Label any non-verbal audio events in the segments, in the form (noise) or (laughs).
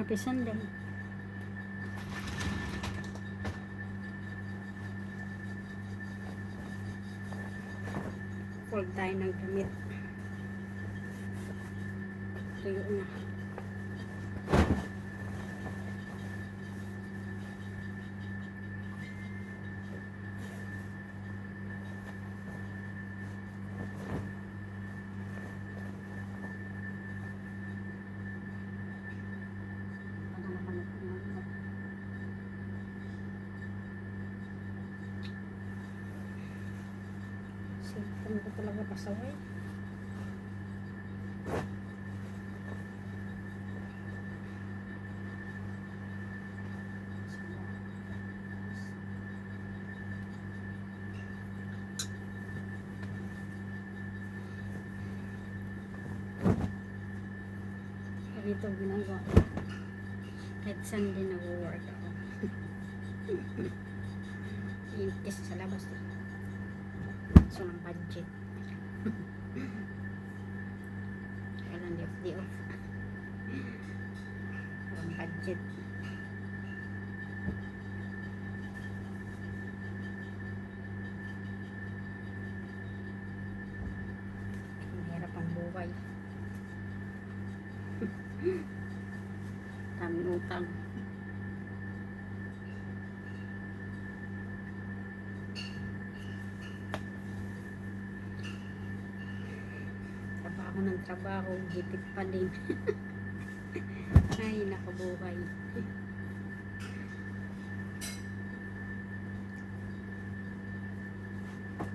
Happy Sunday. Fold tayo ng damit. Tuyo na. Ano naman ito naman? Sipon ko talaga pasaway. Ganito ginagawa. ko. Kahit saan din nag-work ako. (laughs) Yung kasi sa labas eh. So, ng budget. Di off. Walang budget. Hirap ang buhay. (laughs) Daming utang. Trabaho ng trabaho, gipit pa din. (laughs) Ay, nakabuhay.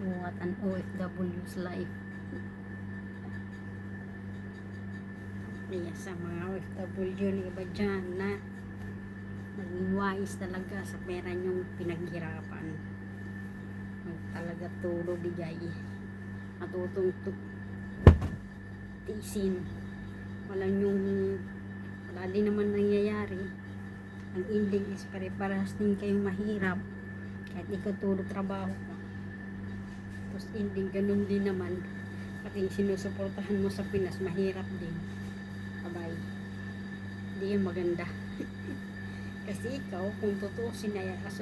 What an OFW's life. Kaya sa mga OFW ni iba dyan na naging wise talaga sa pera niyong pinaghirapan. Talaga tulo bigay. Matutong tu- tiisin. Wala yung wala din naman nangyayari. Ang ending is pare-parehas din kayong mahirap. Kahit ikaw tulo trabaho ka. Tapos ending ganun din naman. Pati sinusuportahan mo sa Pinas, mahirap din. Abay. Hindi yan maganda. (laughs) Kasi ikaw, kung totoo sinaya as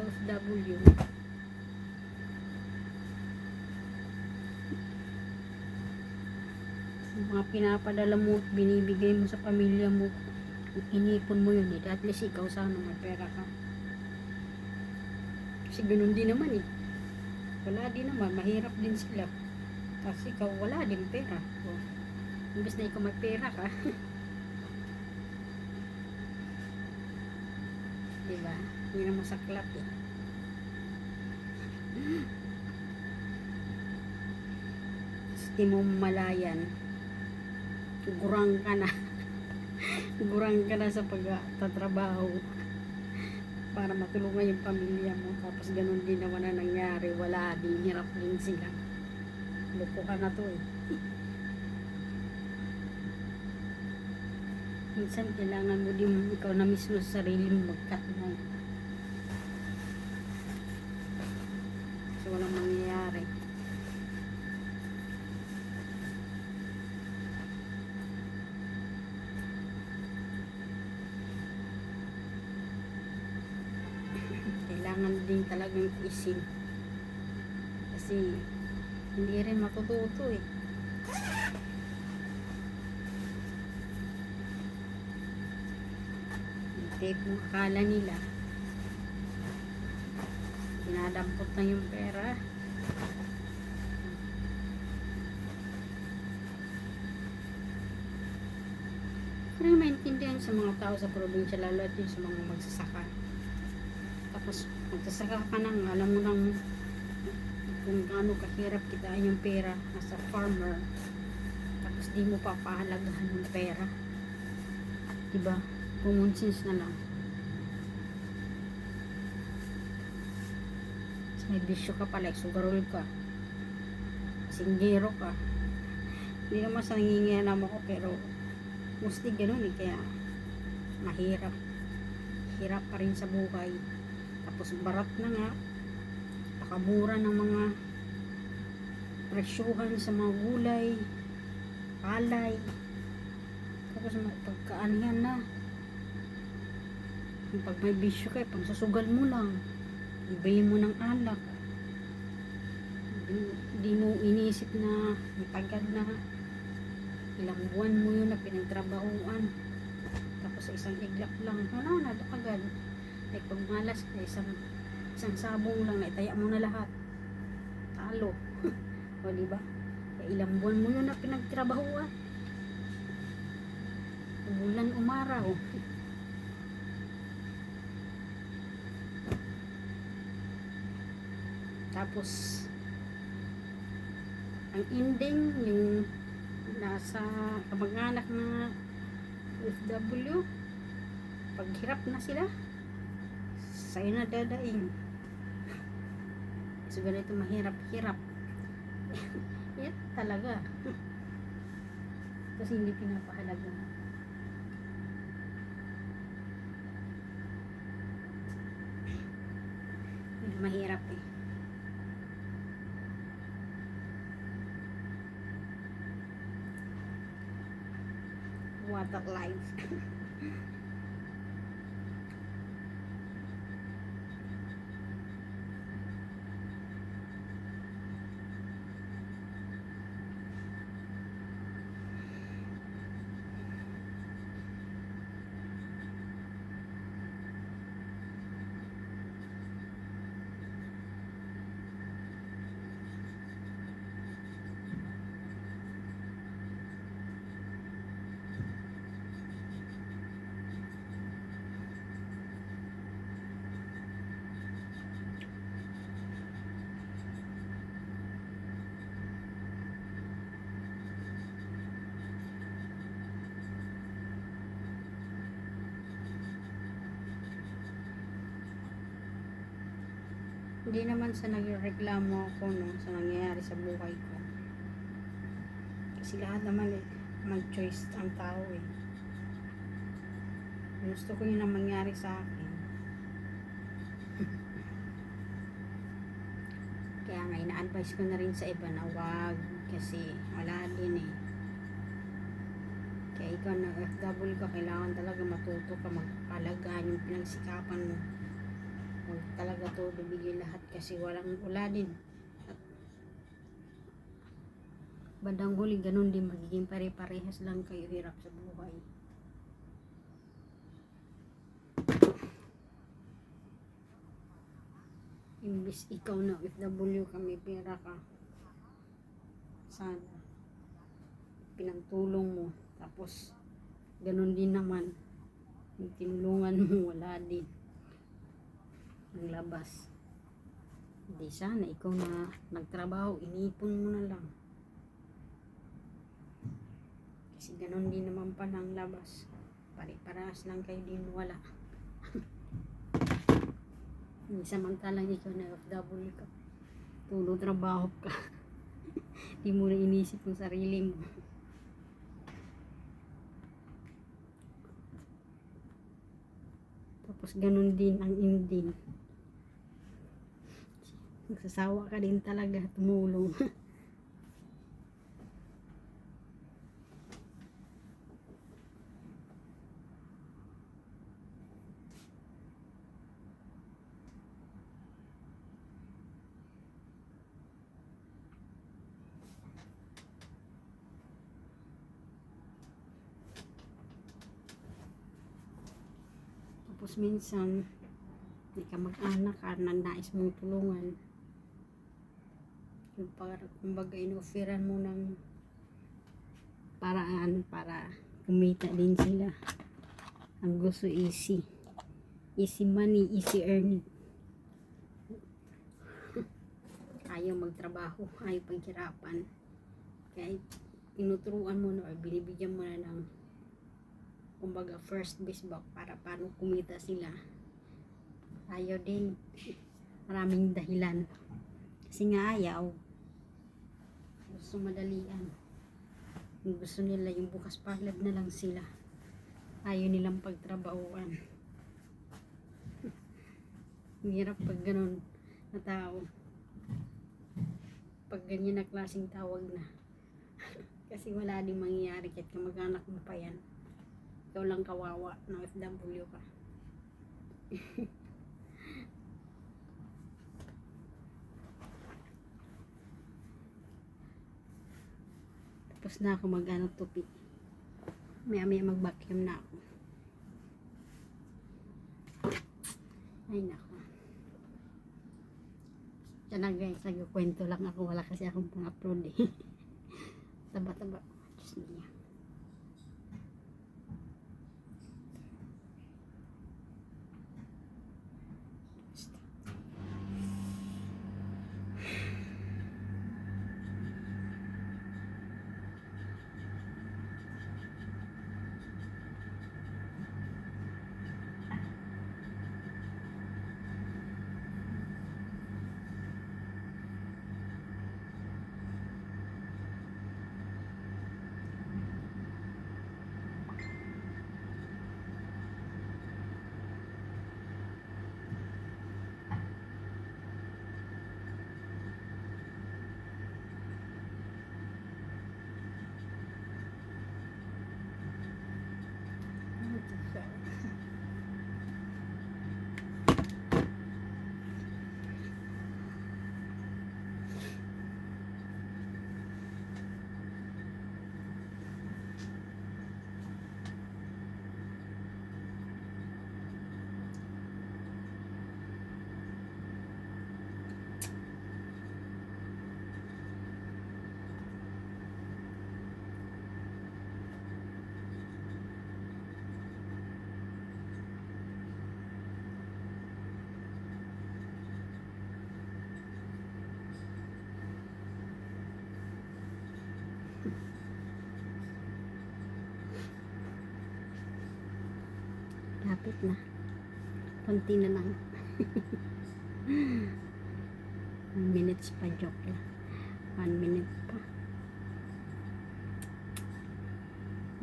mga pinapadala mo binibigay mo sa pamilya mo, inipon mo yun eh. At least ikaw sana may pera ka. Kasi ganun din naman eh. Wala din naman, mahirap din sila. Kasi ikaw wala din pera. O, imbes na ikaw may pera ka. (laughs) diba? Hindi na masaklap eh. (laughs) Tapos di mo malayan. Gurang ka na. (laughs) Gurang ka na sa pagtatrabaho para matulungan yung pamilya mo. Tapos ganun din naman na nangyari. Wala din. Hirap din sila. Loko ka na to eh. (laughs) Minsan kailangan mo din ikaw na mismo sa sarili mo mag-cut na. So walang mangyayari. Kailangan din talagang isin. Kasi hindi rin matututo eh. tape akala nila dinadampot na yung pera Pero maintindihan sa mga tao sa probinsya lalo at yung sa mga magsasaka tapos magsasaka ka nang alam mo nang kung gaano kahirap kitain yung pera as a farmer tapos di mo papahalagahan yung pera. Diba? Common sense na lang. Tapos may bisyo ka pala sugarol ka. Singgero ka. Hindi naman sa nangingianam ako pero mostly ganun eh kaya mahirap. Hirap pa rin sa buhay tapos barat na nga nakamura ng mga presyuhan sa mga gulay palay tapos pagkaanihan na pag may bisyo ka, pag susugal mo lang, ibayin mo ng alak. Di, di mo inisip na matagal na ilang buwan mo yun na pinagtrabahuan. Tapos sa isang iglap lang, wala na, ito agad. Ay pag malas ka, isang, isang sabong lang, naitaya mo na lahat. Talo. (laughs) o di ba? Kaya ilang buwan mo yun na pinagtrabahuan. Umulan umaraw. Tapos, ang ending, yung nasa kamag-anak na FW, paghirap na sila, sa'yo na dadaing. So, ganito mahirap-hirap. (laughs) Yan talaga. Kasi hindi pinapahalaga. Mahirap eh. A life. (laughs) Hindi naman sa nagreklamo ako no, sa nangyayari sa buhay ko. Kasi lahat naman eh, mag-choice ang tao eh. Gusto ko yun ang mangyari sa akin. (laughs) Kaya nga, ina-advise ko na rin sa iba na wag kasi wala din eh. Kaya ikaw na FW ka, kailangan talaga matuto ka magpalagaan yung pinagsikapan mo talaga to bibigay lahat kasi walang at bandang huli ganun din magiging pare-parehas lang kayo hirap sa buhay. Imbis ikaw na FW ka may pera ka sana pinagtulong mo. Tapos ganun din naman. Yung tinulungan mo wala din ng labas. Hindi sana ikaw na nagtrabaho, inipon mo na lang. Kasi ganun din naman pala ang labas. Pare-parehas lang kayo din wala. (laughs) Samantalang ikaw na FW ka. Tulo trabaho ka. (laughs) Hindi mo na inisip yung sarili mo. Tapos ganun din ang ending. Magsasawa ka din talaga tumulong. Tapos minsan, hindi ka mag-anak ka na nais mong tulungan. Para, kumbaga, inoferan mo ng paraan para kumita din sila. Ang gusto easy. Easy money, easy earning. (laughs) Ayaw magtrabaho, ayaw paghirapan. Kaya tinuturuan mo na or binibigyan mo na ng kumbaga first base ba para paano kumita sila ayaw din maraming dahilan kasi nga ayaw gusto madalian Yung gusto nila yung bukas palad na lang sila. Ayaw nilang pagtrabahuan. (laughs) Hirap pag ganun na tao. Pag ganyan na klaseng tawag na. (laughs) Kasi wala din mangyayari kahit kamag-anak mo pa yan. Ikaw lang kawawa na FW ka (laughs) Tapos na ako mag ano, tupi. Maya maya mag vacuum na ako. Ay nako. Yan na guys, nagkwento lang ako. Wala kasi akong pang-upload eh. (laughs) Taba-taba. Diyos niya. Lapit na. Konti na lang. One minutes pa joke lang. One minute pa.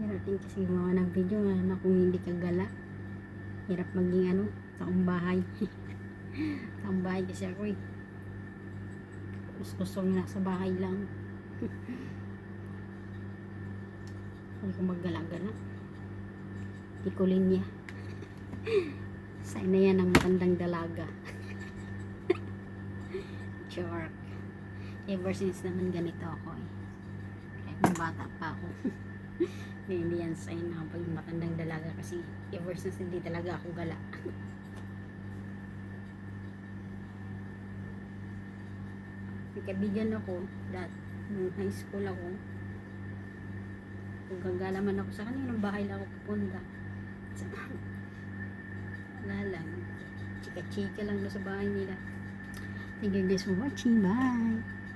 Hirating kasi gumawa ng video na kung hindi ka gala. Hirap maging ano, taong bahay. (laughs) taong bahay kasi ako eh. Mas gusto nasa bahay lang. (laughs) Hindi ko maggala-gala. Hindi ko linya. Sign na yan ang matandang dalaga. (laughs) Shark. Ever since naman ganito ako eh. Kahit bata pa ako. (laughs) hindi, hindi yan sign na pag matandang dalaga kasi ever since hindi talaga ako gala. (laughs) May kaibigan ako dat nung high school ako. Kung gagala ako sa kanilang bahay lang ako pupunta. Sa wala lang. Chika-chika lang na sa bahay nila. Thank you guys for watching. Bye!